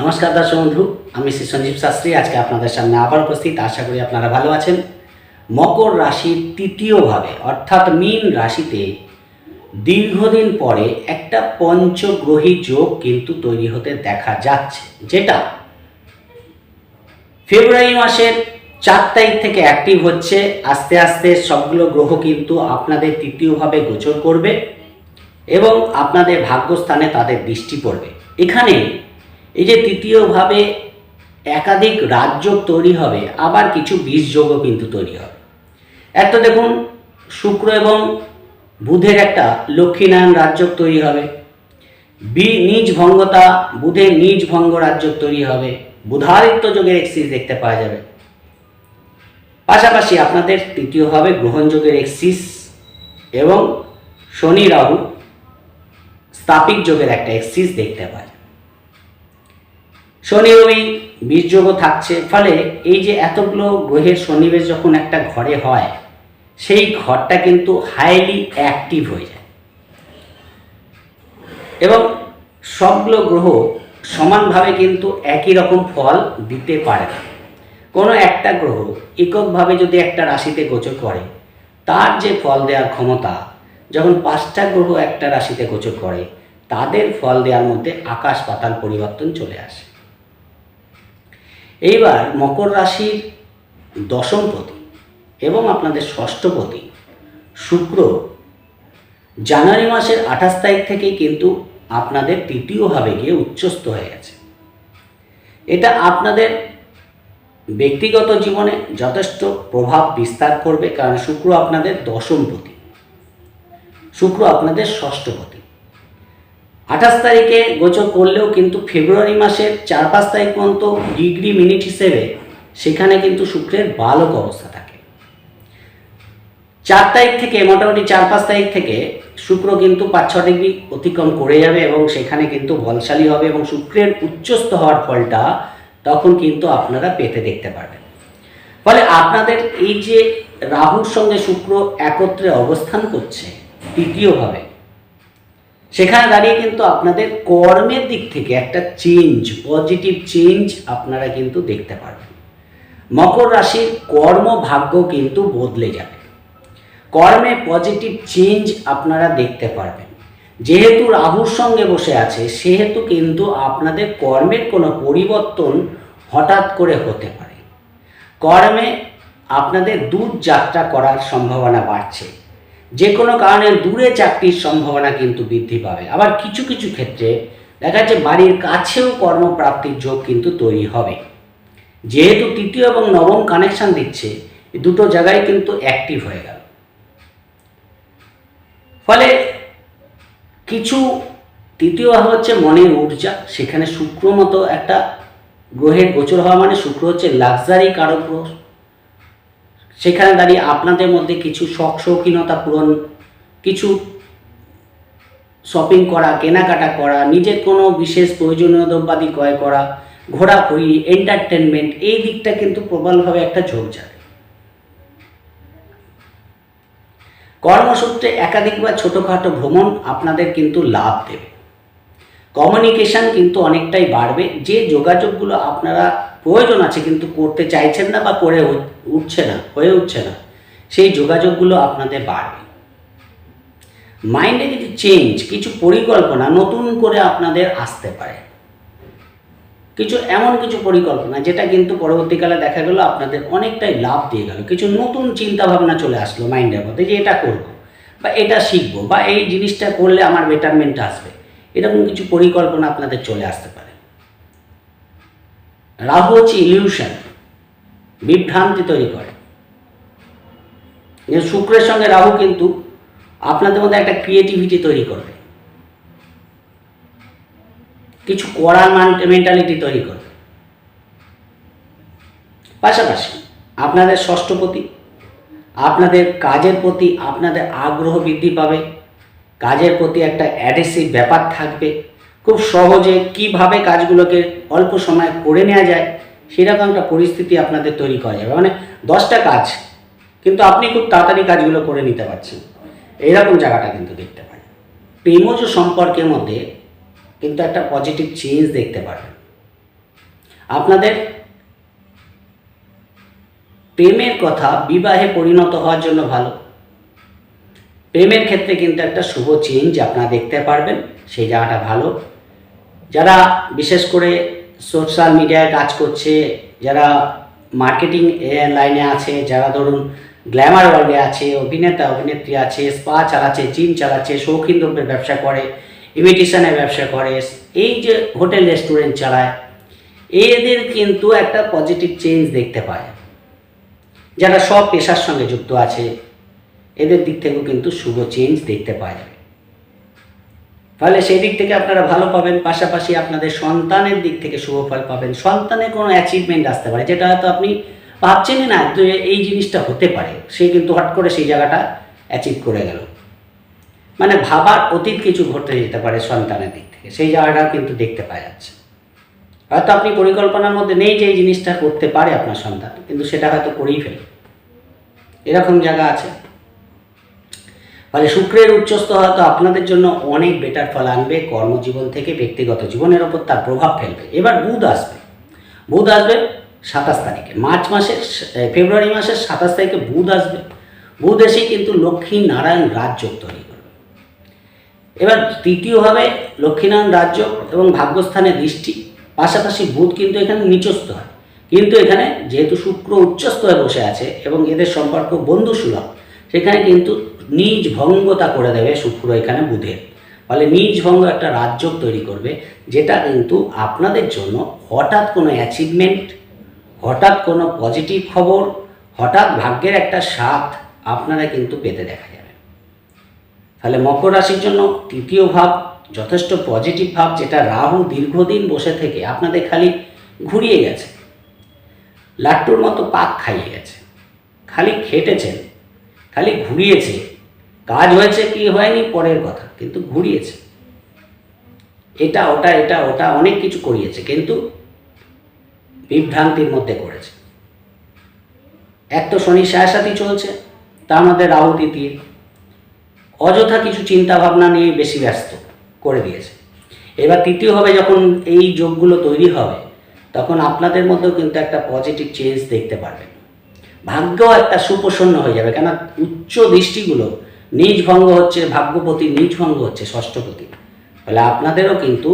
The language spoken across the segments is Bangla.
নমস্কার দর্শক বন্ধু, আমি শ্রী সঞ্জীব শাস্ত্রী। আজকে আপনাদের সামনে আবার উপস্থিত। আশা করি আপনারা ভালো আছেন। মকর রাশির তৃতীয়ভাবে, অর্থাৎ মীন রাশিতে দীর্ঘদিন পরে একটা পঞ্চগ্রহী যোগ কিন্তু তৈরি হতে দেখা যাচ্ছে, যেটা ফেব্রুয়ারি মাসের চার তারিখ থেকে অ্যাক্টিভ হচ্ছে। আস্তে আস্তে সবগুলো গ্রহ কিন্তু আপনাদের তৃতীয়ভাবে গোচর করবে এবং আপনাদের ভাগ্যস্থানে তাদের দৃষ্টি পড়বে। এখানে এই যে তৃতীয়ভাবে একাধিক রাজ্য তৈরি হবে, আবার কিছু যোগও কিন্তু তৈরি হবে। একটা দেখুন, শুক্র এবং বুধের একটা লক্ষ্মীনারায়ণ রাজ্য তৈরি হবে। বি, নিজ ভঙ্গতা, বুধের নিজ ভঙ্গ রাজ্য তৈরি হবে। বুধাদিত্য যোগের এক্সিস দেখতে পাওয়া যাবে। পাশাপাশি আপনাদের তৃতীয়ভাবে গ্রহণযোগের এক্সিস এবং শনি রাহু স্থাপিক যোগের একটা এক্সিস দেখতে পাওয়া যাবে। শনি রবি বীজযোগও থাকছে। ফলে এই যে এতগুলো গ্রহের সন্নিবেশ যখন একটা ঘরে হয়, সেই ঘরটা কিন্তু হাইলি অ্যাক্টিভ হয়ে যায়। এবং সবগুলো গ্রহ সমানভাবে কিন্তু একই রকম ফল দিতে পারে না। কোনো একটা গ্রহ এককভাবে যদি একটা রাশিতে গোচর করে, তার যে ফল দেওয়ার ক্ষমতা, যখন পাঁচটা গ্রহ একটা রাশিতে গোচর করে, তাদের ফল দেওয়ার মধ্যে আকাশ পাতাল পরিবর্তন চলে আসে। এইবার মকর রাশির দশমপতি এবং আপনাদের ষষ্ঠপতি শুক্র জানুয়ারি মাসের আঠাশ তারিখ থেকেই কিন্তু আপনাদের তৃতীয়ভাবে গিয়ে উচ্চস্থ হয়ে গেছে। এটা আপনাদের ব্যক্তিগত জীবনে যথেষ্ট প্রভাব বিস্তার করবে, কারণ শুক্র আপনাদের দশমপতি শুক্র আপনাদের ষষ্ঠপতি আঠাশ তারিখে গোচর করলেও কিন্তু ফেব্রুয়ারি মাসের চার পাঁচ তারিখ পর্যন্ত ডিগ্রি মিনিট হিসেবে সেখানে কিন্তু শুক্রের বালক অবস্থা থাকে। চার তারিখ থেকে, মোটামুটি চার পাঁচ তারিখ থেকে শুক্র কিন্তু পাঁচ ছ ডিগ্রি অতিক্রম করে যাবে এবং সেখানে কিন্তু বলশালী হবে এবং শুক্রের উচ্চস্থ হওয়ার ফলটা তখন কিন্তু আপনারা পেতে দেখতে পারবেন। ফলে আপনাদের এই যে রাহুর সঙ্গে শুক্র একত্রে অবস্থান করছে, তৃতীয়ভাবে সেখানে দাঁড়িয়ে কিন্তু আপনাদের কর্মের দিক থেকে একটা চেঞ্জ পজিটিভ চেঞ্জ আপনারা কিন্তু দেখতে পারবেন। মকর রাশির কর্মভাগ্য কিন্তু বদলে যাবে। কর্মে পজিটিভ চেঞ্জ আপনারা দেখতে পারবেন। যেহেতু রাহুর সঙ্গে বসে আছে, সেহেতু কিন্তু আপনাদের কর্মের কোনো পরিবর্তন হঠাৎ করে হতে পারে। কর্মে আপনাদের দূর যাত্রা করার সম্ভাবনা বাড়ছে। যে কোনো কারণে দূরে চাকরির সম্ভাবনা কিন্তু বৃদ্ধি পাবে। আবার কিছু কিছু ক্ষেত্রে দেখা যাচ্ছে বাড়ির কাছেও কর্মপ্রাপ্তির যোগ কিন্তু তৈরি হবে। যেহেতু তৃতীয় এবং নবম কানেকশন দিচ্ছে দুটো জায়গায় কিন্তু অ্যাক্টিভ হয়ে গেল। ফলে কিছু তৃতীয় হচ্ছে মনের ঊর্জা, সেখানে শুক্র মতো একটা গ্রহের গোচর হওয়া মানে শুক্র হচ্ছে লাক্সারি কারক গ্রহ। সেখানে দাঁড়িয়ে আপনাদের মধ্যে কিছু শখ শৌখিনতা পূরণ, কিছু শপিং করা, কেনাকাটা করা, নিজের কোনো বিশেষ প্রয়োজনীয় দ্রব্যাদি ক্রয় করা, ঘোরাঘুরি এন্টারটেনমেন্ট এই দিকটা কিন্তু প্রবলভাবে একটা ঝোঁক যাবে কর্মসূত্রে একাধিক বা ছোটোখাটো ভ্রমণ আপনাদের কিন্তু লাভ দেবে। কমিউনিকেশন কিন্তু অনেকটাই বাড়বে। যে যোগাযোগগুলো আপনারা প্রয়োজন আছে, কিন্তু করতে চাইছেন না বা করে উঠছে না, হয়ে উঠছে না, সেই যোগাযোগগুলো আপনাদের বাড়বে। মাইন্ডে কিছু চেঞ্জ কিছু পরিকল্পনা নতুন করে আপনাদের আসতে পারে। কিছু এমন কিছু পরিকল্পনা যেটা কিন্তু পরবর্তীকালে দেখা গেল আপনাদের অনেকটাই লাভ দিয়ে গেল। কিছু নতুন চিন্তা ভাবনা চলে আসলো মাইন্ডের মধ্যে যে এটা করব বা এটা শিখব বা এই জিনিসটা করলে আমার বেটারমেন্ট আসবে। এরকম কিছু পরিকল্পনা আপনাদের চলে আসতে পারে। রাহু হচ্ছে ইলিউশন বিভ্রান্তি তৈরি করে। শুক্রের সঙ্গে রাহু কিন্তু আপনাদের মধ্যে একটা ক্রিয়েটিভিটি তৈরি করবে। কিছু করার মেন্টালিটি তৈরি করবে। পাশাপাশি আপনাদের ষষ্ঠপতি আপনাদের কাজের প্রতি আপনাদের আগ্রহ বৃদ্ধি পাবে। কাজের প্রতি একটা অ্যাডেসিভ ব্যাপার থাকবে। খুব সহজে কীভাবে কাজগুলোকে অল্প সময়ে করে নেওয়া যায়, সেরকম একটা পরিস্থিতি আপনাদের তৈরি করা যাবে। মানে দশটা কাজ, কিন্তু আপনি খুব তাড়াতাড়ি কাজগুলো করে নিতে পারছেন। এরকম জায়গাটা কিন্তু দেখতে পাই প্রেমজ সম্পর্কের মধ্যে কিন্তু একটা পজিটিভ চেঞ্জ দেখতে পারবেন। আপনাদের প্রেমের কথা বিবাহে পরিণত হওয়ার জন্য ভালো। প্রেমের ক্ষেত্রে কিন্তু একটা শুভ চেঞ্জ আপনারা দেখতে পারবেন। সেই জায়গাটা ভালো। যারা বিশেষ করে সোশ্যাল মিডিয়ায় কাজ করছে, যারা মার্কেটিং লাইনে আছে, যারা ধরুন গ্ল্যামার ওয়ার্ল্ডে আছে, অভিনেতা, অভিনেত্রী আছে স্পা চালাচ্ছে জিম চালাচ্ছে শৌখিন দ্রব্যের ব্যবসা করে ইমিটেশনের ব্যবসা করে, এই যে হোটেল রেস্টুরেন্ট চালায়, এদের কিন্তু একটা পজিটিভ চেঞ্জ দেখতে পায়। যারা সব পেশার সঙ্গে যুক্ত আছে, এদের দিক থেকেও কিন্তু শুভ চেঞ্জ দেখতে পাওয়া যাবে ফলে সেই দিক থেকে আপনারা ভালো পাবেন, পাশাপাশি আপনাদের সন্তানের দিক থেকে শুভ ফল পাবেন। সন্তানের কোনো অ্যাচিভমেন্ট আসতে পারে, যেটা হয়তো আপনি ভাবছেনই না যে এই জিনিসটা হতে পারে। সে কিন্তু হট করে সেই জায়গাটা অ্যাচিভ করে গেল। মানে ভাবার অতীত কিছু ঘটে যেতে পারে সন্তানের দিক থেকে, সেই জায়গাটা কিন্তু দেখতে পাওয়া যাচ্ছে। হয়তো আপনি পরিকল্পনার মধ্যে নেই যে এই জিনিসটা করতে পারে আপনার সন্তান, কিন্তু সেটা হয়তো করেই ফেলে এরকম জায়গা আছে। ফলে শুক্রের উচ্চস্থ হয়তো আপনাদের জন্য অনেক বেটার ফল আনবে, কর্মজীবন থেকে ব্যক্তিগত জীবনের ওপর তার প্রভাব ফেলবে। এবার বুধ আসবে। বুধ আসবে সাতাশ তারিখে। মার্চ মাসের ফেব্রুয়ারি মাসের সাতাশ তারিখে বুধ আসবে। বুধ এসেই কিন্তু লক্ষ্মী নারায়ণ রাজযোগ তৈরি করবে। এবার তৃতীয়ভাবে লক্ষ্মীনারায়ণ রাজযোগ এবং ভাগ্যস্থানে দৃষ্টি। পাশাপাশি বুধ কিন্তু এখানে নিচস্থ হয়। কিন্তু এখানে যেহেতু শুক্র উচ্চস্থ হয়ে বসে আছে এবং এদের সম্পর্ক বন্ধু সুলভ সেখানে কিন্তু নিজ ভঙ্গতা করে দেবে শুক্র এখানে বুধের। ফলে নিজ ভঙ্গ একটা রাজযোগ তৈরি করবে, যেটা কিন্তু আপনাদের জন্য হঠাৎ কোনো অ্যাচিভমেন্ট হঠাৎ কোনো পজিটিভ খবর, হঠাৎ ভাগ্যের একটা স্বাদ আপনারা কিন্তু পেতে দেখা যাবে। তাহলে মকর রাশির জন্য তৃতীয় ভাব, যথেষ্ট পজিটিভ ভাব, যেটা রাহু দীর্ঘদিন বসে থেকে আপনাদের খালি ঘুরিয়ে গেছে। লাট্টুর মতো পাক খাইয়ে গেছে। খালি খেটেছেন, খালি ঘুরিয়েছে। কাজ হয়েছে কি হয়নি, পরের কথা, কিন্তু ঘুরিয়েছে। এটা, ওটা এটা, ওটা, অনেক কিছু করিয়েছে, কিন্তু বিভ্রান্তির মধ্যে করেছে এক তো শনি সাথী চলছে, তার মধ্যে রাহু তৃতীয় অযথা কিছু চিন্তা ভাবনা নিয়ে বেশি ব্যস্ত করে দিয়েছে। এবার তৃতীয় হবে যখন এই যোগগুলো তৈরি হবে, তখন আপনাদের মধ্যেও কিন্তু একটা পজিটিভ চেঞ্জ দেখতে পারবেন। ভাগ্য একটা সুপ্রসন্ন হয়ে যাবে কেন উচ্চ দৃষ্টিগুলো নিজ ভঙ্গ হচ্ছে, ভাগ্যপতি নিজ ভঙ্গ হচ্ছে ষষ্ঠপতি ফলে আপনাদেরও কিন্তু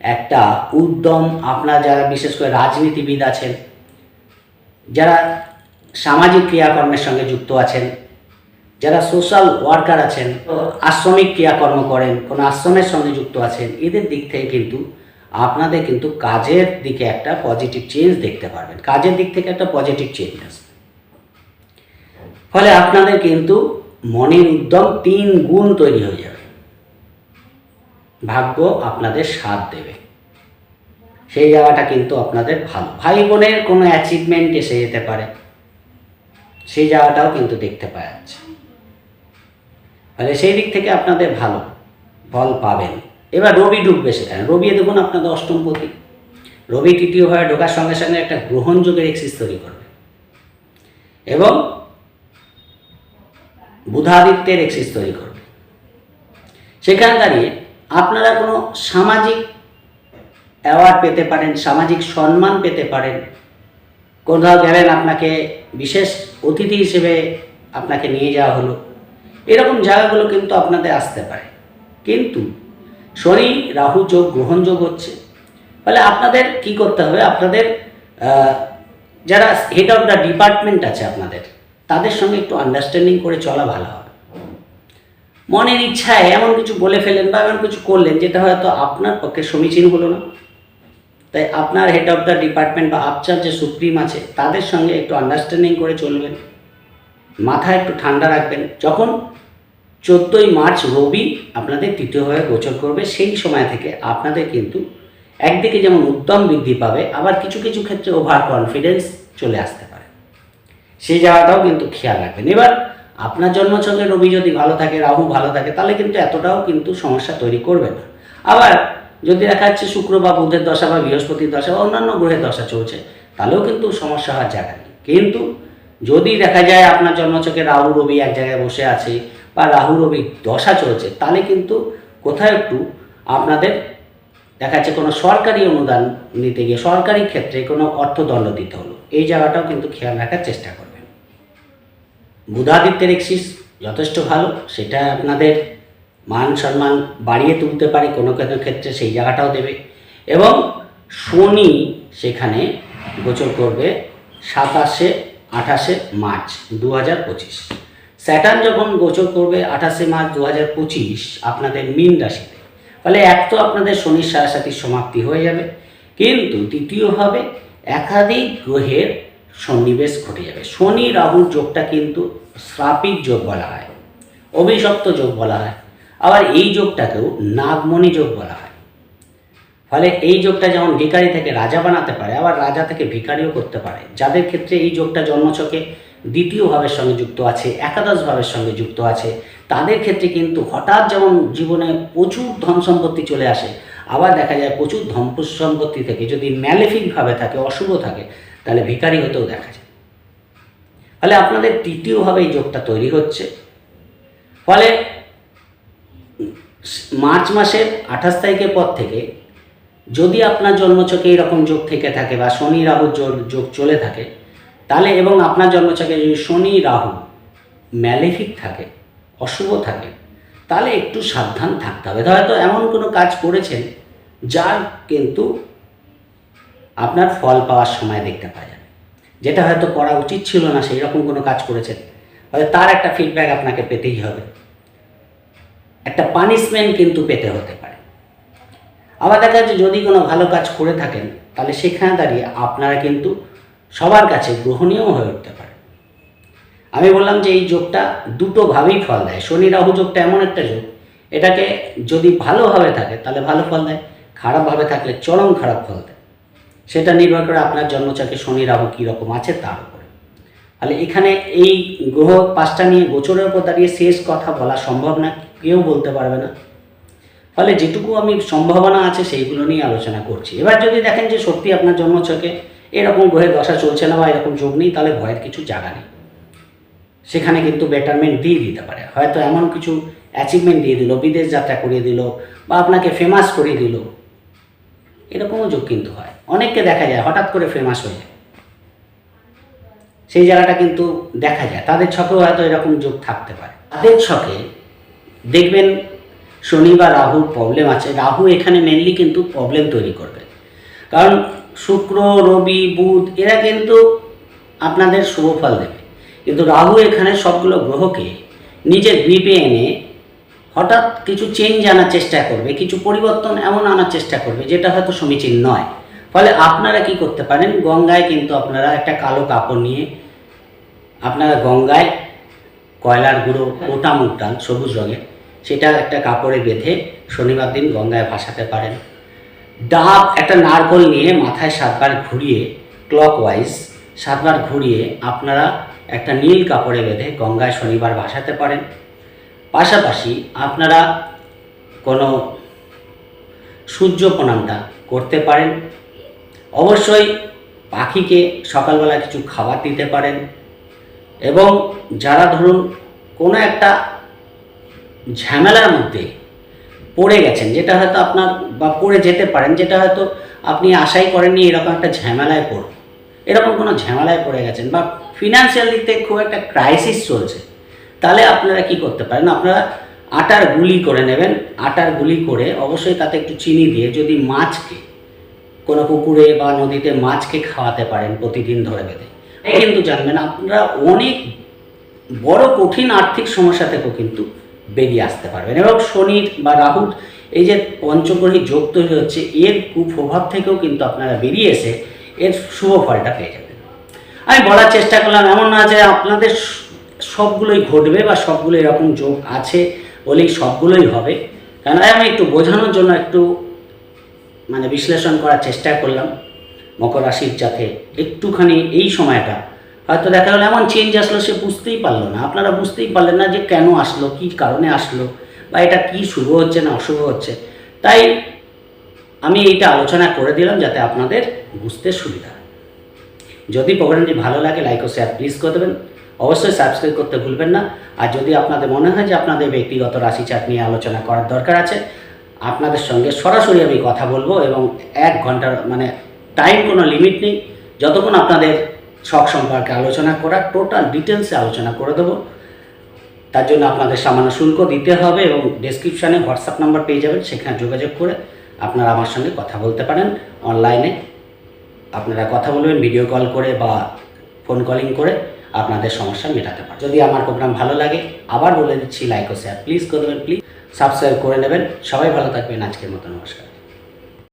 একটা উদ্যম, আপনারা যারা বিশেষ করে রাজনীতিবিদ আছেন, যারা সামাজিক ক্রিয়াকর্মের সঙ্গে যুক্ত আছেন, যারা সোশ্যাল ওয়ার্কার আছেন, আশ্রমিক ক্রিয়াকর্ম করেন, কোনো আশ্রমের সঙ্গে যুক্ত আছেন, এদের দিক থেকে কিন্তু আপনাদের কিন্তু কাজের দিকে একটা পজিটিভ চেঞ্জ দেখতে পারবেন। কাজের দিক থেকে একটা পজিটিভ চেঞ্জ আসবে। ফলে আপনাদের কিন্তু মনের উদ্যম তিন গুণ তৈরি হয়ে যাবে। ভাগ্য আপনাদের সাথ দেবে। সেই জায়গাটা কিন্তু আপনাদের ভালো। ভাই বোনের কোনো অ্যাচিভমেন্ট এসে যেতে পারে। সেই জায়গাটাও কিন্তু দেখতে পাওয়া যাচ্ছে। তাহলে সেই দিক থেকে আপনাদের ভালো। ফল পাবেন। এবার রবি ঢুকবে সেখানে। রবি দেখুন আপনাদের অষ্টমপতি রবি তৃতীয়ভাবে ঢোকার সঙ্গে সঙ্গে একটা গ্রহণযোগের এক্সিস তৈরি করবে। এবং বুধাদিত্যের এক্সিস তৈরি করবে সেখানে দাঁড়িয়ে আপনারা কোনো সামাজিক অ্যাওয়ার্ড পেতে পারেন, সামাজিক সম্মান পেতে পারেন। কোথাও গেলেন, আপনাকে বিশেষ অতিথি হিসেবে আপনাকে নিয়ে যাওয়া হলো। এরকম জায়গাগুলো কিন্তু আপনাদের আসতে পারে। কিন্তু শনি, রাহু যোগ গ্রহণযোগ হচ্ছে। ফলে আপনাদের কি করতে হবে? আপনাদের যারা হেড অফ দ্য ডিপার্টমেন্ট আছে আপনাদের তাদের সঙ্গে একটু আন্ডারস্ট্যান্ডিং করে চলা ভালো হবে। মনের ইচ্ছায় এমন কিছু বলে ফেলেন বা এমন কিছু করলেন, যেটা হয়তো আপনার পক্ষে সমীচীন হলো না। তাই আপনার হেড অফ দ্য ডিপার্টমেন্ট বা আপনার যে সুপ্রিম আছে, তাদের সঙ্গে একটু আন্ডারস্ট্যান্ডিং করে চলবেন। মাথা একটু ঠান্ডা রাখবেন। যখন চোদ্দোই মার্চ রবি আপনাদের তৃতীয়ভাবে গোচর করবে, সেই সময় থেকে আপনাদের কিন্তু একদিকে যেমন উদ্যম বৃদ্ধি পাবে, আবার কিছু কিছু ক্ষেত্রে ওভার কনফিডেন্স চলে আসতে সেই জায়গাটাও কিন্তু খেয়াল রাখবেন। এবার আপনার জন্মছকে রবি যদি ভালো থাকে, রাহু ভালো থাকে, তাহলে কিন্তু এতটাও কিন্তু সমস্যা তৈরি করবে না। আবার যদি দেখা যাচ্ছে শুক্র বা বুধের দশা বা বৃহস্পতির দশা বা অন্যান্য গ্রহের দশা চলছে, তাহলেও কিন্তু সমস্যা হওয়ার জায়গা নেই। কিন্তু যদি দেখা যায় আপনার জন্মছকে রাহু, রবি এক জায়গায় বসে আছে বা রাহু, রবি দশা চলছে, তাহলে কিন্তু কোথাও একটু আপনাদের দেখা যাচ্ছে কোনো সরকারি অনুদান নিতে গিয়ে সরকারি ক্ষেত্রে কোনো অর্থদণ্ড দিতে হলো। এই জায়গাটাও কিন্তু খেয়াল রাখার চেষ্টা করবেন বুধাদিত্যের এক্সিস যথেষ্ট ভালো, সেটা আপনাদের মান সম্মান বাড়িয়ে তুলতে পারে কোনো কোনো ক্ষেত্রে, সেই জায়গাটাও দেবে। এবং শনি সেখানে গোচর করবে সাতাশে, আঠাশে মার্চ দু হাজার পঁচিশ। স্যাটার্ন যখন গোচর করবে আঠাশে মার্চ দু হাজার পঁচিশ আপনাদের মীন রাশিতে ফলে এক তো আপনাদের শনির সারাসাতির সমাপ্তি হয়ে যাবে। কিন্তু দ্বিতীয়ভাবে একাধিক গ্রহের সন্নিবেশ ঘটে যাবে। শনি, রাহুর যোগটা কিন্তু শ্রাপিক যোগ বলা হয়, অভিশপ্ত যোগ বলা হয়। আবার এই যোগটাকেও নাগমণি যোগ বলা হয়। ফলে এই যোগটা যেমন ভিখারি থেকে রাজা বানাতে পারে, আবার রাজা থেকে ভিখারিও করতে পারে। যাদের ক্ষেত্রে এই যোগটা জন্মছকে দ্বিতীয় ভাবের সঙ্গে যুক্ত আছে একাদশ ভাবের সঙ্গে যুক্ত আছে, তাদের ক্ষেত্রে কিন্তু হঠাৎ যেমন জীবনে প্রচুর ধন সম্পত্তি চলে আসে, আবার দেখা যায় প্রচুর ধন সম্পত্তি থেকে যদি ম্যালেফিকভাবে থাকে, অশুভ থাকে তাহলে ভিখারি হতেও দেখা যায়। ফলে আপনাদের তৃতীয়ভাবে এই যোগটা তৈরি হচ্ছে। ফলে মার্চ মাসের আঠাশ তারিখের পর থেকে যদি আপনার জন্মছকে এরকম যোগ থেকে থাকে বা শনি রাহু যোগ চলে থাকে, তাহলে এবং আপনার জন্মছকে যদি শনি রাহু ম্যালেফিক থাকে, অশুভ থাকে, তাহলে একটু সাবধান থাকতে হবে। হয়তো এমন কোনো কাজ করেছেন যার কিন্তু আপনার ফল পাওয়ার সময় দেখতে পাওয়া যাবে। যেটা হয়তো করা উচিত ছিল না, সেই রকম কোনো কাজ করেছেন। হয়তো তার একটা ফিডব্যাক আপনাকে পেতেই হবে। একটা পানিশমেন্ট কিন্তু পেতে হতে পারে। আবার দেখা যাচ্ছে যদি কোনো ভালো কাজ করে থাকেন, তাহলে সেখানে দাঁড়িয়ে আপনারা কিন্তু সবার কাছে গ্রহণীয় হয়ে উঠতে পারে আমি বললাম যে এই যোগটা দুটোভাবেই ফল দেয়। শনি রাহু যোগটা এমন একটা যোগ, এটাকে যদি ভালোভাবে থাকে, তাহলে ভালো ফল দেয়, খারাপভাবে থাকলে চরম খারাপ ফল দেয়। সেটা নির্ভর করে আপনার জন্মচাকে শনি রাহু কীরকম আছে তার উপরে। তাহলে এখানে এই গ্রহ পাঁচটা নিয়ে গোচরের উপর দাঁড়িয়ে শেষ কথা বলা সম্ভব না, কেউ বলতে পারবে না। ফলে যেটুকু আমি সম্ভাবনা আছে সেইগুলো নিয়ে আলোচনা করছি। এবার যদি দেখেন যে সত্যি আপনার জন্মচকে এরকম গ্রহের দশা চলছে না বা এরকম যোগ নেই, তাহলে ভয়ের কিছু জায়গা নেই। সেখানে কিন্তু বেটারমেন্ট দিয়ে দিতে পারে। হয়তো এমন কিছু অ্যাচিভমেন্ট দিয়ে দিল, বিদেশ যাত্রা করিয়ে দিল বা আপনাকে ফেমাস করিয়ে দিল। এরকমও যোগ কিন্তু হয়। অনেককে দেখা যায়, হঠাৎ করে ফেমাস হয়ে যায়। সেই জায়গাটা কিন্তু দেখা যায়। তাদের ছকেও হয়তো এরকম যোগ থাকতে পারে। তাদের ছকে দেখবেন শনি বা রাহুর প্রবলেম আছে। রাহু এখানে মেনলি কিন্তু প্রবলেম তৈরি করবে। কারণ শুক্র, রবি, বুধ, এরা কিন্তু আপনাদের শুভ ফল দেবে। কিন্তু রাহু এখানে সবগুলো গ্রহকে নিজের গ্রিপে এনে হঠাৎ কিছু চেঞ্জ আনার চেষ্টা করবে, কিছু পরিবর্তন এমন আনার চেষ্টা করবে, যেটা হয়তো সমীচীন নয়। ফলে আপনারা কি করতে পারেন? গঙ্গায় কিন্তু আপনারা একটা কালো কাপড় নিয়ে আপনারা গঙ্গায় কয়লার গুঁড়ো ওটা মুগ ডাল, সবুজ রঙের, সেটা একটা কাপড়ে বেঁধে শনিবার দিন গঙ্গায় ভাসাতে পারেন। ডাব একটা নারকল নিয়ে মাথায় সাতবার ঘুরিয়ে ক্লক ওয়াইজ সাতবার ঘুরিয়ে আপনারা একটা নীল কাপড়ে বেঁধে গঙ্গায় শনিবার ভাসাতে পারেন। পাশাপাশি আপনারা কোনো সূর্য প্রণামটা করতে পারেন। অবশ্যই পাখিকে সকালবেলা কিছু খাবার দিতে পারেন। এবং যারা ধরুন কোনো একটা ঝামেলার মধ্যে পড়ে গেছেন, যেটা হয়তো আপনার বা পড়ে যেতে পারেন, যেটা হয়তো আপনি আশাই করেননি এরকম একটা ঝামেলায় পড়ব এরকম কোনো ঝামেলায় পড়ে গেছেন বা ফিনান্সিয়াল দিক খুব একটা ক্রাইসিস চলছে, তাহলে আপনারা কি করতে পারেন? আপনারা আটার গুলি করে নেবেন, আটার গুলি করে অবশ্যই তাতে একটু চিনি দিয়ে যদি মাছকে কোনো পুকুরে বা নদীতে মাছকে খাওয়াতে পারেন প্রতিদিন ধরে বেঁধে। কিন্তু জানবেন, আপনারা অনেক বড় কঠিন আর্থিক সমস্যা থেকেও কিন্তু বেরিয়ে আসতে পারবেন। এবং শনির বা রাহুর এই যে পঞ্চগ্রহী যোগ তৈরি হচ্ছে, এর কুপ্রভাব থেকেও কিন্তু আপনারা বেরিয়ে এসে এর শুভ ফলটা পেয়ে যাবেন। আমি বলার চেষ্টা করলাম, এমন না যে আপনাদের সবগুলোই ঘটবে বা সবগুলো এরকম যোগ আছে বলেই সবগুলোই হবে। কারণ আমি একটু বোঝানোর জন্য একটু মানে বিশ্লেষণ করার চেষ্টা করলাম। মকর রাশির যাতে একটুখানি এই সময়টা, হয়তো দেখা গেলো এমন চেঞ্জ আসলো সে বুঝতেই পারল না। আপনারা বুঝতেই পারলেন না যে কেন আসলো, কী কারণে আসলো, বা এটা কি শুভ হচ্ছে না অশুভ হচ্ছে। তাই আমি এইটা আলোচনা করে দিলাম যাতে আপনাদের বুঝতে সুবিধা হয়। যদি প্রোগ্রামটি ভালো লাগে লাইক ও শেয়ার প্লিজ করে দেবেন। অবশ্যই সাবস্ক্রাইব করতে ভুলবেন না। আর যদি আপনাদের মনে হয় যে আপনাদের ব্যক্তিগত রাশি চার্ট নিয়ে আলোচনা করার দরকার আছে আপনাদের সঙ্গে সরাসরি আমি কথা বলব এবং এক ঘণ্টার মানে টাইম কোনো লিমিট নেই। যতক্ষণ আপনাদের শখ সম্পর্কে আলোচনা করা টোটাল ডিটেলসে আলোচনা করে দেবো। তার জন্য আপনাদের সামান্য শুল্ক দিতে হবে এবং ডেসক্রিপশানে হোয়াটসঅ্যাপ নাম্বার পেয়ে যাবেন, সেখানে যোগাযোগ করে আপনারা আমার সঙ্গে কথা বলতে পারেন। অনলাইনে আপনারা কথা বলবেন ভিডিও কল করে বা ফোন কলিং করে আপনাদের সমস্যা মেটাতে পারেন। যদি আমার প্রোগ্রাম ভালো লাগে, আবার বলে দিচ্ছি লাইক ও শেয়ার প্লিজ করে দেবেন প্লিজ সাবস্ক্রাইব করে নেবেন। সবাই ভালো থাকবেন। আজকের মতো নমস্কার।